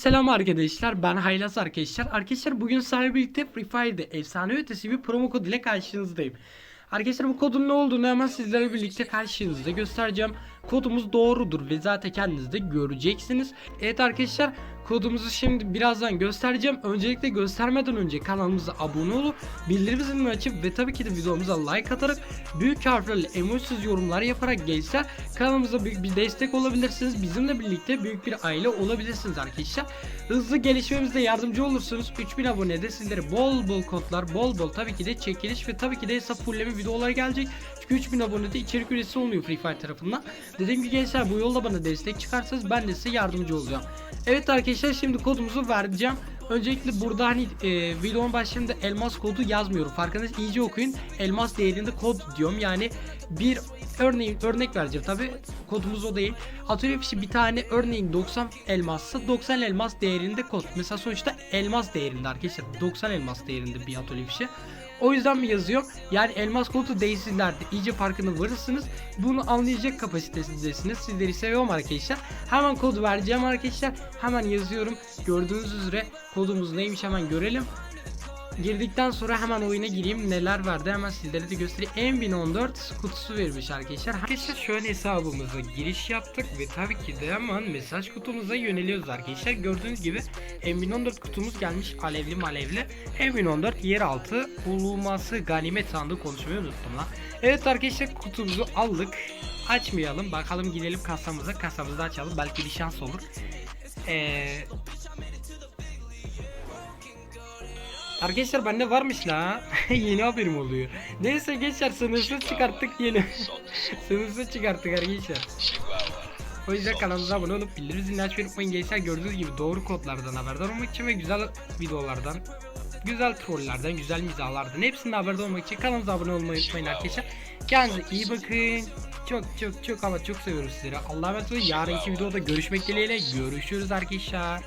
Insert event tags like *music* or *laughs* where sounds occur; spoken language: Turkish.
selam arkadaşlar. Ben Haylaz arkadaşlar. Arkadaşlar bugün sizlerle birlikte Free Fire'de efsane ötesi bir promo kod ile karşınızdayım. Arkadaşlar bu kodun ne olduğunu hemen sizlerle birlikte karşınızda göstereceğim. Kodumuz doğrudur ve zaten kendiniz de göreceksiniz. Evet arkadaşlar kodumuzu şimdi birazdan göstereceğim. Öncelikle göstermeden önce kanalımıza abone olup bildirim zilini açıp ve tabii ki de videomuza like atarak büyük harflerle emojisiz yorumlar yaparak gençler kanalımıza büyük bir destek olabilirsiniz. Bizimle birlikte büyük bir aile olabilirsiniz arkadaşlar. Hızlı gelişmemizde yardımcı olursunuz. 3000 abonede sizlere bol bol kodlar, bol bol tabii ki de çekiliş ve tabii ki de hesap fullleme videoları gelecek. Çünkü 3000 abonede içerik üretisi olmuyor Free Fire tarafından. Dediğim gibi gençler bu yolda bana destek çıkarsanız ben de size yardımcı olacağım. Evet arkadaşlar şimdi kodumuzu vereceğim. Öncelikle burada hani e, videonun başlarında elmas kodu yazmıyorum. Farkındaysanız iyice okuyun. Elmas değerinde kod diyorum. Yani bir örneğin örnek vereceğim tabi kodumuz o değil. Atölye fişi bir tane örneğin 90 elmassa 90 elmas değerinde kod. Mesela sonuçta elmas değerinde arkadaşlar 90 elmas değerinde bir atölye fişi. O yüzden mi yazıyorum? Yani elmas kodu değilsinler de iyice farkına varırsınız. Bunu anlayacak kapasitesindesiniz. Sizleri seviyorum arkadaşlar. Hemen kodu vereceğim arkadaşlar. Hemen yazıyorum. Gördüğünüz üzere kodumuz neymiş hemen görelim. Girdikten sonra hemen oyuna gireyim neler verdi hemen sizlere de göstereyim. M1014 kutusu vermiş arkadaşlar. Arkadaşlar şöyle hesabımıza giriş yaptık ve tabii ki de hemen mesaj kutumuza yöneliyoruz arkadaşlar. Gördüğünüz gibi M1014 kutumuz gelmiş alevli malevli. M1014 yeraltı bulunması ganimet sandığı konuşmayı unuttum lan. Evet arkadaşlar kutumuzu aldık. Açmayalım bakalım gidelim kasamıza kasamızı açalım belki bir şans olur. Eee Arkadaşlar bende varmış la. *laughs* yeni haberim oluyor. Neyse gençler sınırsız çıkarttık yeni. *laughs* sınırsız çıkarttık arkadaşlar. O yüzden kanalımıza abone olup bildirim zilini açmayı unutmayın gençler. Gördüğünüz gibi doğru kodlardan haberdar olmak için ve güzel videolardan, güzel trollerden, güzel mizahlardan hepsinin haberdar olmak için kanalımıza abone olmayı unutmayın arkadaşlar. Kendinize iyi bakın. Çok çok çok ama çok seviyoruz sizleri. Allah'a emanet olun. Yarınki videoda görüşmek dileğiyle. Görüşürüz arkadaşlar.